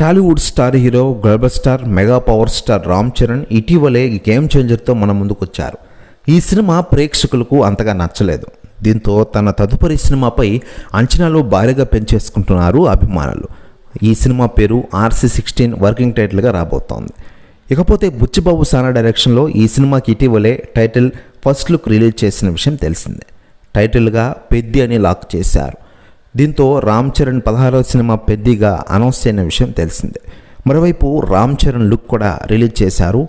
Tollywood star hero global star mega power star Ram Charan ఇటీవలే game చేంజర్తో మన ముందుకు వచ్చారు ఈ సినిమా ప్రేక్షకులకు అంతగా నచ్చలేదు. దీంతో తన తదుపరి సినిమాపై అంచనాలు భారీగా పెంచేసుకుంటున్నారు అభిమానులు. ఈ సినిమా పేరు ఆర్సీ సిక్స్టీన్ వర్కింగ్ టైటిల్గా రాబోతోంది. ఇకపోతే బుచ్చిబాబు సానా డైరెక్షన్లో ఈ సినిమాకి ఇటీవలే టైటిల్ ఫస్ట్ లుక్ రిలీజ్ చేసిన విషయం తెలిసిందే. టైటిల్గా పెద్ది అని లాక్ చేశారు. దీంతో రామ్ చరణ్ పదహారవ సినిమా పెద్దగా అనౌన్స్ అయిన విషయం తెలిసిందే. మరోవైపు రామ్ చరణ్ లుక్ కూడా రిలీజ్ చేశారు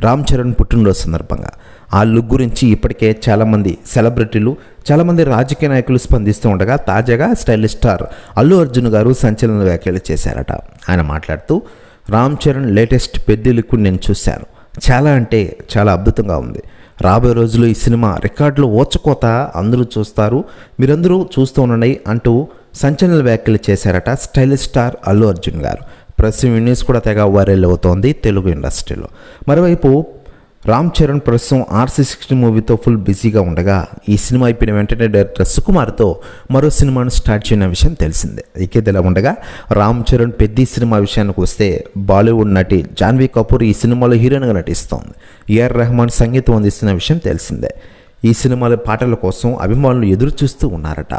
రామ్ చరణ్ పుట్టినరోజు సందర్భంగా. ఆ లుక్ గురించి ఇప్పటికే చాలామంది సెలబ్రిటీలు చాలామంది రాజకీయ నాయకులు స్పందిస్తూ ఉండగా తాజాగా స్టైలిష్ స్టార్ అల్లు అర్జున్ గారు సంచలన వ్యాఖ్యలు చేశారట. ఆయన మాట్లాడుతూ రామ్ చరణ్ లేటెస్ట్ పెద్ద లుక్ నేను చూశాను. చాలా అంటే చాలా అద్భుతంగా ఉంది. రాబోయే రోజుల్లో ఈ సినిమా రికార్డులు ఓచకోత అందరూ చూస్తారు. మీరందరూ చూస్తూ ఉండండి అంటూ సంచలన వ్యాఖ్యలు చేశారట స్టైలిష్ స్టార్ అల్లు అర్జున్ గారు. ప్రస్తుతం న్యూస్ కూడా తెగ వైరల్ అవుతోంది తెలుగు ఇండస్ట్రీలో. మరోవైపు రామ్ చరణ్ ప్రస్తుతం ఆర్సీ సిక్స్టీ మూవీతో ఫుల్ బిజీగా ఉండగా ఈ సినిమా అయిపోయిన వెంటనే డైరెక్టర్ సుకుమార్తో మరో సినిమాను స్టార్ట్ చేయన విషయం తెలిసిందే. ఇకేదిలా ఉండగా రామ్ చరణ్ పెద్ద సినిమా విషయానికి వస్తే బాలీవుడ్ నటి జాన్వీ కపూర్ ఈ సినిమాలో హీరోయిన్గా నటిస్తోంది. ఏఆర్ రెహమాన్ సంగీతం అందిస్తున్న విషయం తెలిసిందే. ఈ సినిమాల పాటల కోసం అభిమానులు ఎదురు చూస్తూ ఉన్నారట.